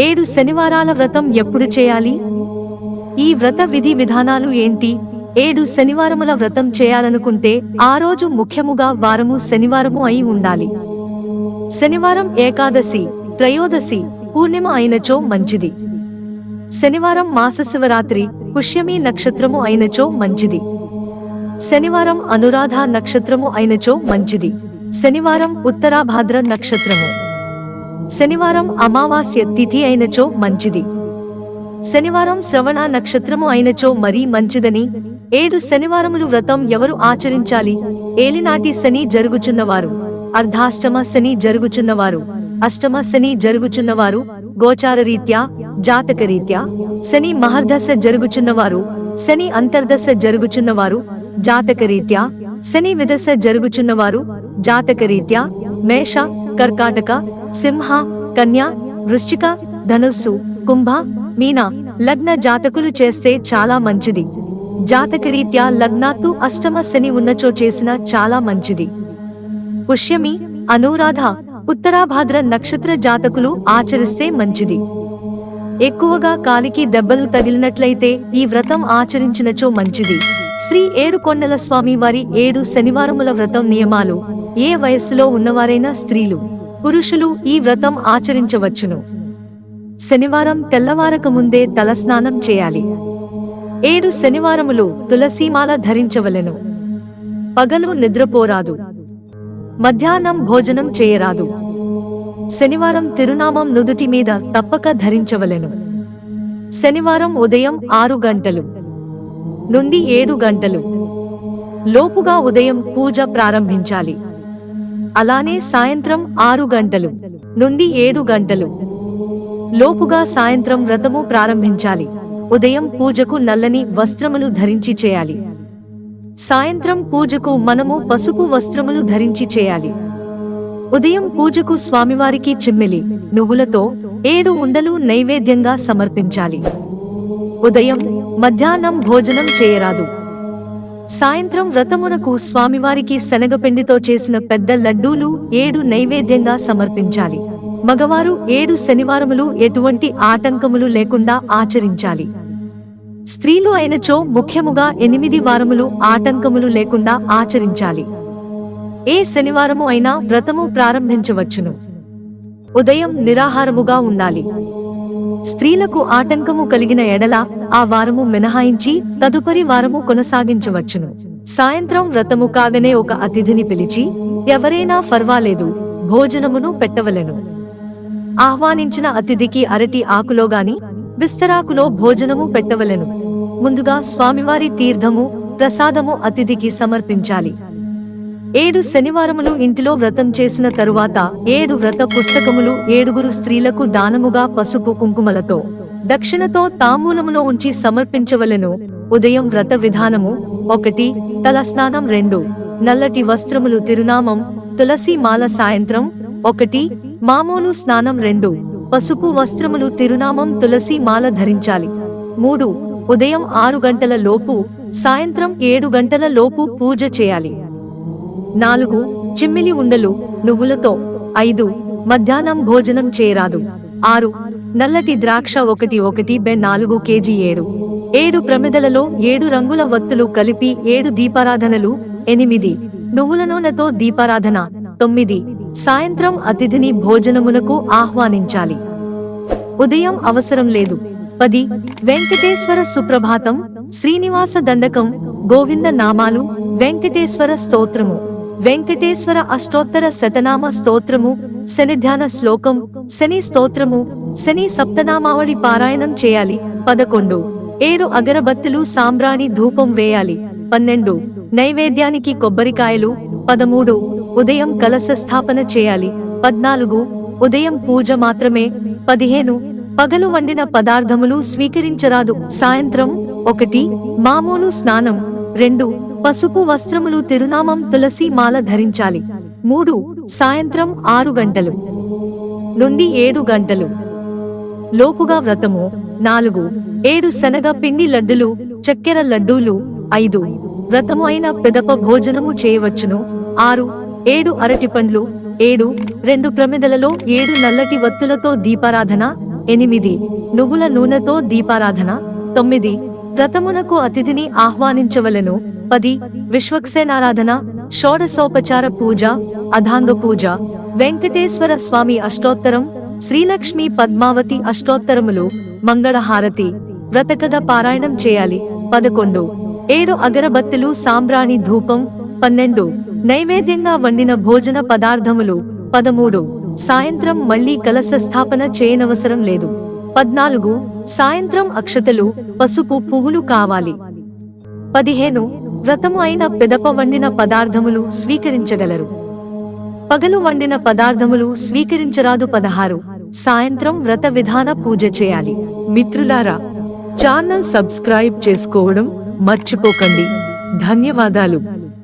ఏడు శనివారాల వ్రతం ఎప్పుడు చేయాలి? ఈ వ్రత విధి విధానాలు ఏంటి? ఏడు శనివారముల వ్రతం చేయాలనుకుంటే ఆ రోజు ముఖ్యముగా వారము శనివారము అయి ఉండాలి. శనివారం ఏకాదశి త్రయోదశి పూర్ణిమ అయినచో మంచిది. శనివారం మాస శివరాత్రి పుష్యమి నక్షత్రము అయినచో మంచిది. శనివారం అనురాధ నక్షత్రము అయినచో మంచిది. శనివారం ఉత్తరాభాద్ర నక్షత్రము. శనివారం అమావాస్య తిథి అయినచో మంచిది. శనివారం శ్రవణ నక్షత్రము అయినచో మరీ మంచిదని ఏడు శనివారములు వ్రతం ఎవరు ఆచరించాలి? ఏలినాటి శని జరుగుచున్నవారు. అర్ధాష్టమ శని జరుగుచున్నవారు. అష్టమ శని జరుగుచున్నవారు. గోచారరీత్యా జాతకరీత్యా శని మహర్దశ జరుగుచున్నవారు. శని అంతర్దశ జరుగుచున్నవారు. జాతకరీత్యా శని విదశ జరుగుచున్నవారు. జాతకరీత్యా మేష కర్కాటక సింహ కన్య వృశ్చిక ధనుస్సు కుంభ మీన లగ్న జాతకులు చేస్తే చాలా మంచిది. జాతకరీత్యా లగ్నాత్తు అష్టమ శని ఉన్నచో చేసిన చాలా మంచిది. పుష్యమి అనురాధ ఉత్తరాభాద్ర నక్షత్ర జాతకులు ఆచరిస్తే మంచిది. ఎక్కువగా కాలికి దెబ్బలు తగిలినట్లయితే ఈ వ్రతం ఆచరించినచో మంచిది. శ్రీ ఏడుకొండల స్వామి వారి ఏడు శనివారముల వ్రతం నియమాలు. ఏ వయస్సులో ఉన్నవారైనా స్త్రీలు. పురుషులు ఈ వ్రతం ఆచరించవచ్చును. శనివారం తెల్లవారక ముందే తలస్నానం చేయాలి. ఏడు శనివారములు తులసీమాల ధరించవలెను. పగలు నిద్రపోరాదు. మధ్యాహ్నం భోజనం చేయరాదు. శనివారం తిరునామం నుదుటి మీద తప్పక ధరించవలెను. శనివారం ఉదయం ఆరు గంటలు నుండి ఏడు గంటలు. లోపుగా ఉదయం పూజ ప్రారంభించాలి. అలానే సాయంత్రం ఆరు గంటలు నుండి ఏడు గంటలు. లోపుగా సాయంత్రం వ్రతము ప్రారంభించాలి. ఉదయం పూజకు నల్లని వస్త్రములు ధరించి చేయాలి. సాయంత్రం పూజకు మనము పసుపు వస్త్రములు ధరించి చేయాలి. ఉదయం పూజకు స్వామివారికి చిమ్మిలి నువ్వులతో ఏడు ఉండలు నైవేద్యంగా సమర్పించాలి. ఉదయం మధ్యాహ్నం భోజనం చేయరాదు. సాయంత్రం వ్రతమునకు స్వామివారికి శనగపిండితో చేసిన పెద్ద లడ్డూలు ఏడు నైవేద్యంగా సమర్పించాలి. మగవారు ఏడు శనివారములు ఎటువంటి ఆటంకములు లేకుండా ఆచరించాలి. స్త్రీలు అయినచో ముఖ్యముగా ఎనిమిది వారములు ఆటంకములు లేకుండా ఆచరించాలి. ఏ శనివారము అయినా వ్రతము ప్రారంభించవచ్చును. ఉదయం నిరాహారముగా ఉండాలి. స్త్రీలకు ఆటంకము కలిగిన ఎడల ఆ వారము మినహాయించి తదుపరి వారము కొనసాగించవచ్చును. సాయంత్రం వ్రతము కాగనే ఒక అతిథిని పిలిచి ఎవరైనా ఫర్వాలేదు భోజనమును పెట్టవలెను. ఆహ్వానించిన అతిథికి అరటి ఆకులో గాని విస్తరాకులో భోజనము పెట్టవలెను. ముందుగా స్వామివారి తీర్థము ప్రసాదము అతిథికి సమర్పించాలి. ఏడు శనివారములు ఇంటిలో వ్రతం చేసిన తరువాత ఏడు వ్రత పుస్తకములు ఏడుగురు స్త్రీలకు దానముగా పసుపు కుంకుమలతో దక్షిణతో తాంబూలములో ఉంచి సమర్పించవలెను. ఉదయం వ్రత విధానము ఒకటి తలస్నానం రెండు నల్లటి వస్త్రములు తిరునామం తులసి మాల సాయంత్రం ఒకటి మామూలు స్నానం రెండు పసుపు వస్త్రములు తిరునామం తులసి మాల ధరించాలి. మూడు ఉదయం ఆరు గంటల లోపు సాయంత్రం ఏడు గంటల లోపు పూజ చేయాలి. నాలుగు చిమ్మిలి ఉండలు నువ్వులతో ఐదు మధ్యాహ్నం భోజనం చేయరాదు. ఆరు నల్లటి ద్రాక్ష ఒకటి ఒకటి బె నాలుగు కేజీ ఏడు ఏడు ప్రమిదలలో ఏడు రంగుల వత్తులు కలిపి ఏడు దీపారాధనలు ఎనిమిది నువ్వుల నూనెతో దీపారాధన తొమ్మిది సాయంత్రం అతిథిని భోజనమునకు ఆహ్వానించాలి. ఉదయం అవసరం లేదు. పది వెంకటేశ్వర సుప్రభాతం శ్రీనివాస దండకం గోవింద నామాలు వెంకటేశ్వర స్తోత్రము. వెంకటేశ్వర అష్టోత్తర శతనామ స్తోత్రము శనిధ్యాన శ్లోకం శని స్తోత్రము శని సప్తనామావళి పారాయణం చేయాలి. పదకొండు. ఏడు అగరబత్తులు సాంబ్రాణి ధూపం వేయాలి. పన్నెండు. నైవేద్యానికి కొబ్బరికాయలు. పదమూడు. ఉదయం కలశ స్థాపన చేయాలి. పద్నాలుగు. ఉదయం పూజ మాత్రమే. పదిహేను. పగలు వండిన పదార్థములు స్వీకరించరాదు. సాయంత్రం ఒకటి. మామూలు స్నానం. రెండు. పసుపు వస్త్రములు తిరునామం తులసి మాల ధరించాలి. మూడు సాయంత్రం ఆరు గంటలు నుండి ఏడు గంటలు. లోపుగా వ్రతము నాలుగు ఏడు శనగ పిండి లడ్డులు చక్కెర లడ్డూలు ఐదు వ్రతము అయిన పెదప భోజనము చేయవచ్చును. ఆరు ఏడు అరటి పండ్లు ఏడు రెండు ప్రమిదలలో ఏడు నల్లటి వత్తులతో దీపారాధన ఎనిమిది నువ్వుల నూనెతో దీపారాధన తొమ్మిది వ్రతమునకు అతిథిని ఆహ్వానించవలెను. పది విశ్వక్సేనారాధన షోడశోపచార పూజ అధాంగ పూజ వెంకటేశ్వర స్వామి అష్టోత్తరం శ్రీలక్ష్మి పద్మావతి అష్టోత్తరములు మంగళహారతి వ్రతకథ పారాయణం చేయాలి. పదకొండు. ఏడు అగరబత్తులు సాంబ్రాణి ధూపం పన్నెండు. నైవేద్యంగా వండిన భోజన పదార్థములు పదమూడు. సాయంత్రం మళ్ళీ కలశ స్థాపన చేయనవసరం లేదు. పద్నాలుగు. సాయంత్రం అక్షతలు పసుపు పువ్వులు కావాలి. పదిహేను. వ్రతము అయిన పెదప వండిన పదార్థములు స్వీకరించగలరు. పగలు వండిన పదార్థములు స్వీకరించరాదు పదహారు. సాయంత్రం వ్రత విధాన పూజ చేయాలి. మిత్రులారా ఛానల్ సబ్స్క్రైబ్ చేసుకోవడం మర్చిపోకండి. ధన్యవాదాలు.